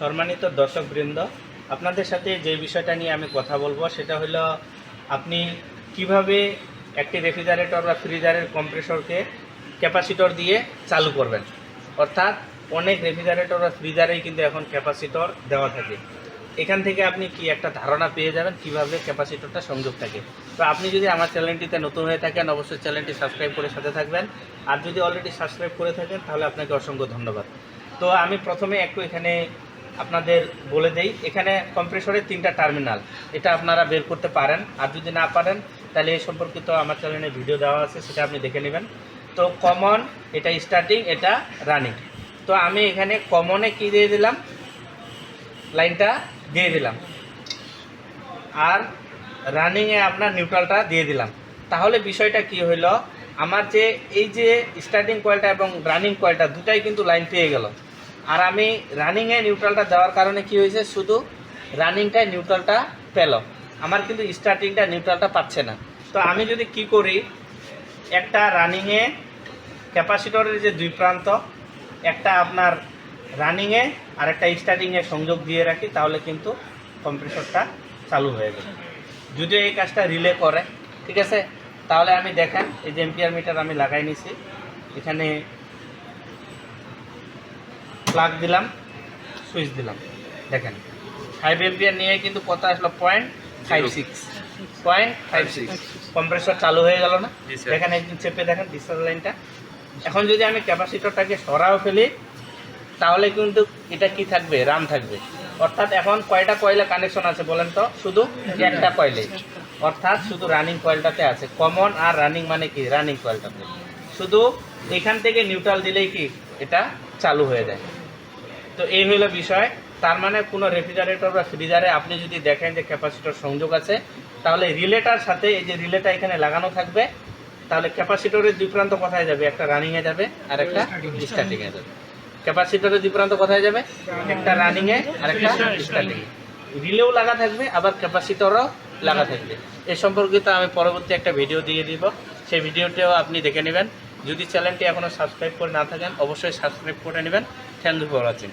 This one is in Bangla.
সম্মানিত দর্শকবৃন্দ, আপনাদের সাথে যে বিষয়টা নিয়ে আমি কথা বলব সেটা হলো আপনি কীভাবে একটি রেফ্রিজারেটর বা ফ্রিজারের কম্প্রেসরকে ক্যাপাসিটর দিয়ে চালু করবেন। অর্থাৎ অনেক রেফ্রিজারেটর বা ফ্রিজারেই কিন্তু এখন ক্যাপাসিটর দেওয়া থাকে। এখান থেকে আপনি কি একটা ধারণা পেয়ে যাবেন কীভাবে ক্যাপাসিটরটা সংযোগ থাকে। তো আপনি যদি আমার চ্যানেলটিতে নতুন হয়ে থাকেন, অবশ্যই চ্যানেলটি সাবস্ক্রাইব করে সাথে থাকবেন। আর যদি অলরেডি সাবস্ক্রাইব করে থাকেন, তাহলে আপনাকে অসংখ্য ধন্যবাদ। তো আমি প্রথমে একটু এখানে আপনাদের বলে দেই, এখানে কম্প্রেসরের তিনটা টার্মিনাল। এটা আপনারা বের করতে পারেন। আর যদি না পারেন, তাহলে এই সম্পর্কিত আমার চ্যানেলে ভিডিও দেওয়া আছে, সেটা আপনি দেখে নেবেন। তো কমন এটা স্টার্টিং এটা রানিং তো আমি এখানে কমনে কি দিয়ে দিলাম? লাইনটা দিয়ে দিলাম। আর রানিংয়ে আপনার নিউট্রালটা দিয়ে দিলাম। তাহলে বিষয়টা কি হইল? আমার যে, এই যে স্টার্টিং কয়েলটা এবং রানিং কয়েলটা দুটাই কিন্তু লাইন পেয়ে গেল। আর আমি রানিংয়ে নিউট্রালটা দেওয়ার কারণে কি হয়েছে? শুধু রানিংটায় নিউট্রালটা পেল। আমার কিন্তু স্টার্টিংটা নিউট্রালটা পাচ্ছে না। তো আমি যদি কি করি, একটা রানিংয়ে ক্যাপাসিটরের যে দুই প্রান্ত, একটা আপনার রানিংয়ে আর একটা স্টার্টিংয়ে সংযোগ দিয়ে রাখি, তাহলে কিন্তু কম্প্রেসরটা চালু হয়ে যাবে। যদিও এই কাজটা রিলে করে, ঠিক আছে? তাহলে আমি দেখেন, এই যে এম্পিয়ার মিটার আমি লাগাই নিছি, এখানে প্লাগ দিলাম সুইচ দিলাম। দেখেন ফাইভ এম্পিয়ার নিয়ে কিন্তু কত আসলো? Point five six point five six compressor চালু হয়ে গেল না? দেখেন একদিন চেপে দেখেন ডিসচার্জ লাইনটা এখন যদি আমি ক্যাপাসিটরটাকে সরাও ফেলি তাহলে কিন্তু এটা কি থাকবে? রাম থাকবে। অর্থাৎ এখন কয়টা কয়েলে কানেকশন আছে বলেন তো? শুধু একটা কয়লে অর্থাৎ শুধু রানিং কয়েলটাতে আছে। কমন আর রানিং মানে কি? রানিং কয়েলটাতে শুধু এখান থেকে নিউট্রাল দিলেই কি? এটা চালু হয়ে যায়। তো এই হলো বিষয়। তার মানে কোনো রেফ্রিজারেটর বা ফ্রিজারে আপনি যদি দেখেন যে ক্যাপাসিটর সংযোগ আছে, তাহলে রিলেটার সাথে এই যে রিলেটা এখানে লাগানো থাকবে, তাহলে ক্যাপাসিটরের দুই প্রান্ত কোথায় যাবে? একটা রানিংয়ে যাবে আর একটা স্টার্টিংয়ে যাবে। ক্যাপাসিটরের দুই প্রান্ত কোথায় যাবে? একটা রানিংয়ে আর একটা স্টার্টিংয়ে রিলেও লাগা থাকবে, আবার ক্যাপাসিটরও লাগা থাকবে। এ সম্পর্কিত আমি পরবর্তী একটা ভিডিও দিয়ে দিব। সেই ভিডিওটিও আপনি দেখে নেবেন। যদি চ্যানেলটি এখনও সাবস্ক্রাইব করে না থাকেন, অবশ্যই সাবস্ক্রাইব করে নেবেন। Thank you for watching.